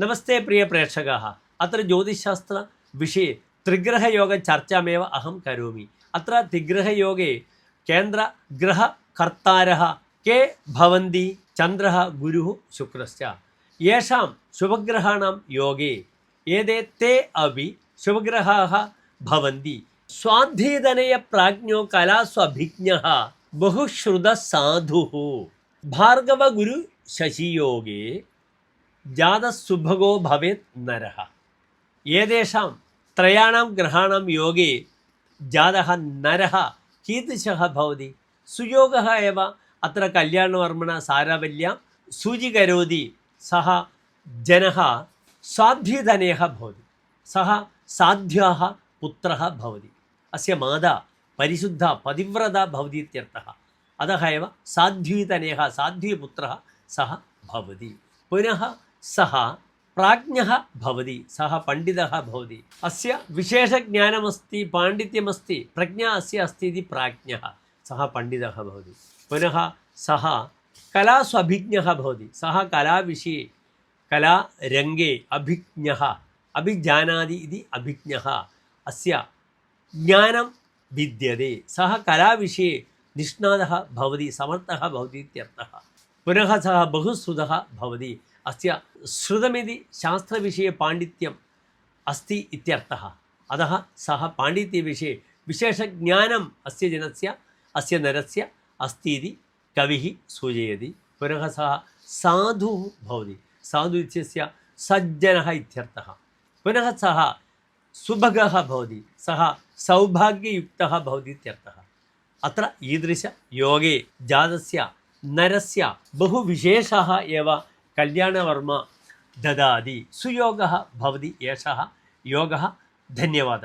നമസ്തേ പ്രിയ പ്രേക്ഷക അത്ര ജ്യോതിശാസ്ത്ര വിഷയെ ത്രിഗ്രഹയോഗം ചർച്ചാമേവ അഹം കരോമി. അത്ര ത്രിഗ്രഹയോഗേ കേന്ദ്ര ഗ്രഹകർത്താര കെ ഭവന്തി ചന്ദ്ര ഗുരു ശുക്രശ്ച. യേഷാം ശുഭഗ്രഹാണാം യോഗേ. ഏതേ തേ അപി ശുഭഗ്രഹാ ഭവന്തി. സ്വാധീതനയ പ്രാജ്ഞോ കലാസ്വഭിജ്ഞ ബഹുശ്രുത സാധു ഭാർഗവ ഗുരു ശശിയോഗേ जातसुभगो भवेत् नरः। एतेषां त्रयाणां ग्रहाणां योगे जातः नरः, कीदृशः भवति? सुयोगः एव, अत्र कल्याणवर्मणा सारावल्यां सूचीकरोति, सः जनः साध्वीधनेयः भवति, सः साध्व्याः पुत्रः भवति, अस्य माता परिशुद्धा पतिव्रता भवति इत्यर्थः, अतः एव साध्वीतनयः साध्वीपुत्रः सः भवति। पुनः सः प्राज्ञः भवति, सः पण्डितः भवति। अस्य विशेषज्ञानमस्ति प्रज्ञा अस्य अस्ति इति प्राज्ञः, सः पण्डितः भवति। पुनः सः कलासु अभिज्ञः भवति, सः कलाविषये, कलारङ्गे अभिज्ञः अभिजानाति इति अभिज्ञः, अस्य ज्ञानं विद्यते। सः कलाविषये निष्णातः भवति, समर्थः भवति इत्यर्थः। पुनः सः बहुश्रुतः भवति। അസ്യ ശ്രുതമിതി ശാസ്ത്രവിഷയ പാണ്ഡിത്യം അസ്തി ഇത്യർത്ഥ। അത സഹ പാണ്ഡിത്യവിഷയെ വിശേഷജ്ഞാനം അസ്യ ജനസ്യ അസ്യ നരസ്യ അസ്തീതി കവി സൂചയതി। പുനഃ സഹ സാധു ഭവതി। സാധു ഇത്യസ്യ സജ്ജന ഇത്യർത്ഥ। പുനഃ സഹ സുഭഗ ഭവതി। സഹ സൗഭാഗ്യയുക്ത ഭവതി ഇത്യർത്ഥ। അത്ര ഈദൃശ യോഗേ ജാതസ്യ നരസ്യ ബഹുവിശേഷ കല്യാണവർമ്മ ദദാതി. സുയോഗ ഭവതി യേശ. യോഗ. ധന്യവാദ.